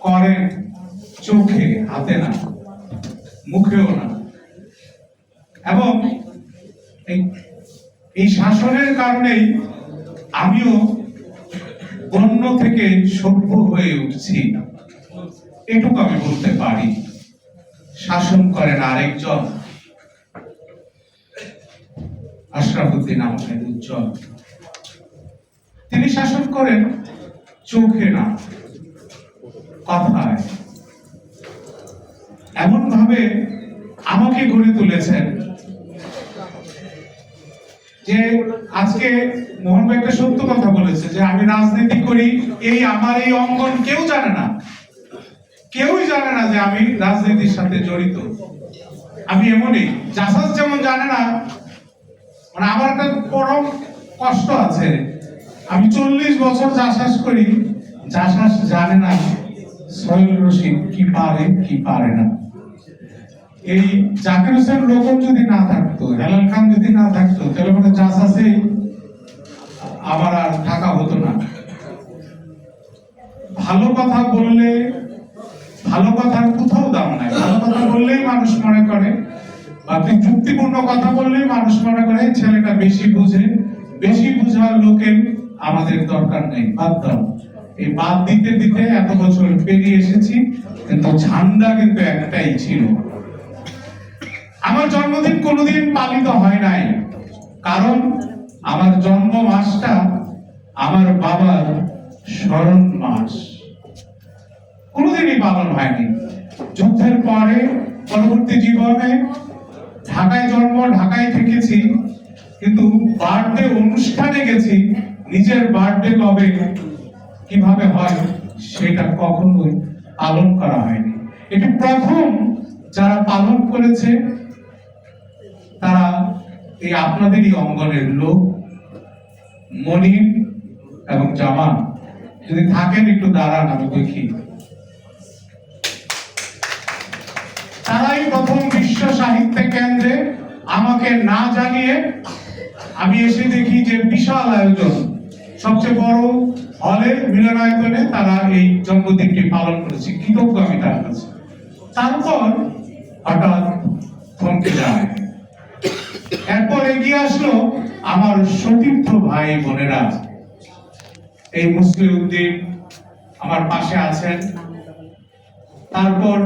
করেন চোখে, হাতে না, মুখেও না। এবং এই- শাসনের কারণেই আমিও অন্য থেকে সভ্য হয়ে উঠছি। এটুকু আমি বলতে পারি। শাসন করেন আরেকজন। আশরাফুদ্দিন আহমেদ উজ্জ্বল। তিনি শাসন করেন চোখে না। কথায়। এমন ভাবে আমাকে গড়ে তুলেছেন যে আজকে মোহন ভাই একটা সত্য কথা বলেছে যে আমি রাজনীতি করি, এই আমার এই অঙ্গন কেউ জানে না। কেউই জানে না যে আমি রাজনীতির সাথে জড়িত। আমি এমনই, জাসাস যেমন জানে না মানে আমার একটা পরম কষ্ট আছে। আমি চল্লিশ বছর চাষাস করি চাষাস জানে না। সোহেল রশিদ কি পারে কি পারে না। এই জাকির হোসেন যদি না থাকতো, হেলাল খান যদি না থাকতো, তাহলে মানে চাষাসে আমার আর থাকা হতো না। ভালো কথা বললে, ভালো কথার কোথাও দাম নাই। ভালো কথা বললেই মানুষ মনে করে, বা আপনি যুক্তিপূর্ণ কথা বললেই মানুষ মনে করে, ছেলেটা বেশি বুঝে, বেশি বুঝার লোকের আমাদের দরকার নেই, বাদ দাও। এই বাদ দিতে দিতে এত বছর পেরিয়ে এসেছি কিন্তু ঝান্ডা কিন্তু একটাই ছিল। আমার জন্মদিন কোনোদিন পালিত হয় নাই, কারণ আমার জন্ম মাসটা আমার বাবার স্মরণ মাস। কোনোদিনই পালন হয়নি। যুদ্ধের পরে, পরবর্তী জীবনে ঢাকায় জন্ম, ঢাকায় থেকেছি, কিন্তু বার্থডে অনুষ্ঠানে গেছি, নিজের বার্থডে কবে কীভাবে হয় সেটা কখনোই পালন করা হয়নি। এটি প্রথম যারা পালন করেছে, তারা এই আপনাদেরই অঙ্গনের লোক, মনির এবং জামান যদি থাকেন একটু দাঁড়ান, আমি দেখি। তারাই প্রথম বিশ্ব সাহিত্য কেন্দ্রে আমাকে না জানিয়ে আমি এসে দেখি যে বিশাল আয়োজন সবচেয়ে বড় হলের মিলনায়তনে তারা এই জন্মদিনটি পালন করেছে কৃতজ্ঞ আমি তার কাছে তারপর হঠাৎ থমকে যায়। এরপর এগিয়ে আসলো আমার সতীর্থ ভাই বোনেরা। এই মুসলিম উদ্দিন আমার পাশে আছেন। তারপর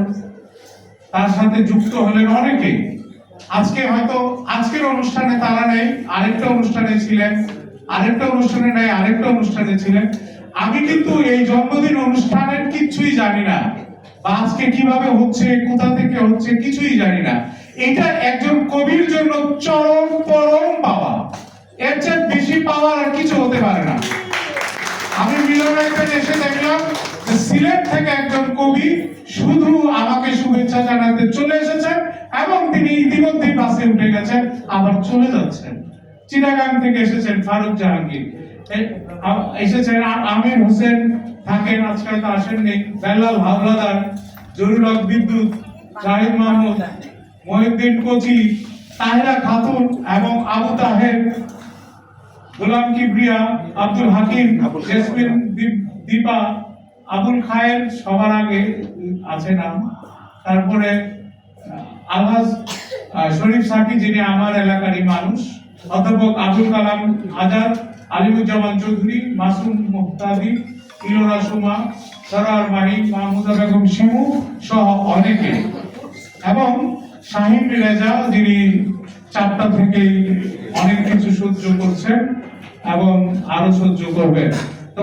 তার সাথে যুক্ত হলেন অনেকে। আজকে হয়তো আজকের অনুষ্ঠানে তারা নেই, আরেকটা অনুষ্ঠানে ছিলেন। আরেকটা অনুষ্ঠানে নেই, আরেকটা অনুষ্ঠানে ছিলেন। আমি কিন্তু এই জন্মদিন অনুষ্ঠানের কিছুই জানি না। আজকে কীভাবে হচ্ছে, কোথা থেকে হচ্ছে, কিছুই জানি না। এটা একজন কবির জন্য চরম পরম পাওয়া। এর চেয়ে বেশি পাওয়ার আর কিছু হতে পারে না। আমি মিলনায়তনে এসে দেখলাম সিলেট থেকে একজন কবি শুধু আমাকে শুভেচ্ছা জানাতে চলে এসেছেন এবং তিনি ইতিমধ্যেই বাসে উঠে গেছেন, আবার চলে যাচ্ছেন। চিটাগাং থেকে এসেছেন ফারুক জাহাঙ্গীর। এসেছেন আমির হোসেন থাকেন আজকাল তো আসেননি। বেলাল হাওলাদার জরুল বিদ্যুৎ জাহিদ মাহমুদ মহিউদ্দিন কোচি তাহেরা খাতুন এবং আবু তাহের গোলাম কিবরিয়া আব্দুল হাকিম জেসমিন দীপা আবুল খায়ের সবার আগে আছে নাম। তারপরে আলহাজ শরীফ সাকি যিনি আমার এলাকারই মানুষ অধ্যাপক আবুল কালাম আজাদ, আলিমুজ্জামান চৌধুরী, মাসুম মুক্তাদি ইলোরা সুমা সরার মাহিন মাহমুদা বেগম শিমু সহ অনেকে। এবং শাহিন রেজা, যিনি চারটা থেকে অনেক কিছু সহ্য করছেন এবং আরও সহ্য করবেন।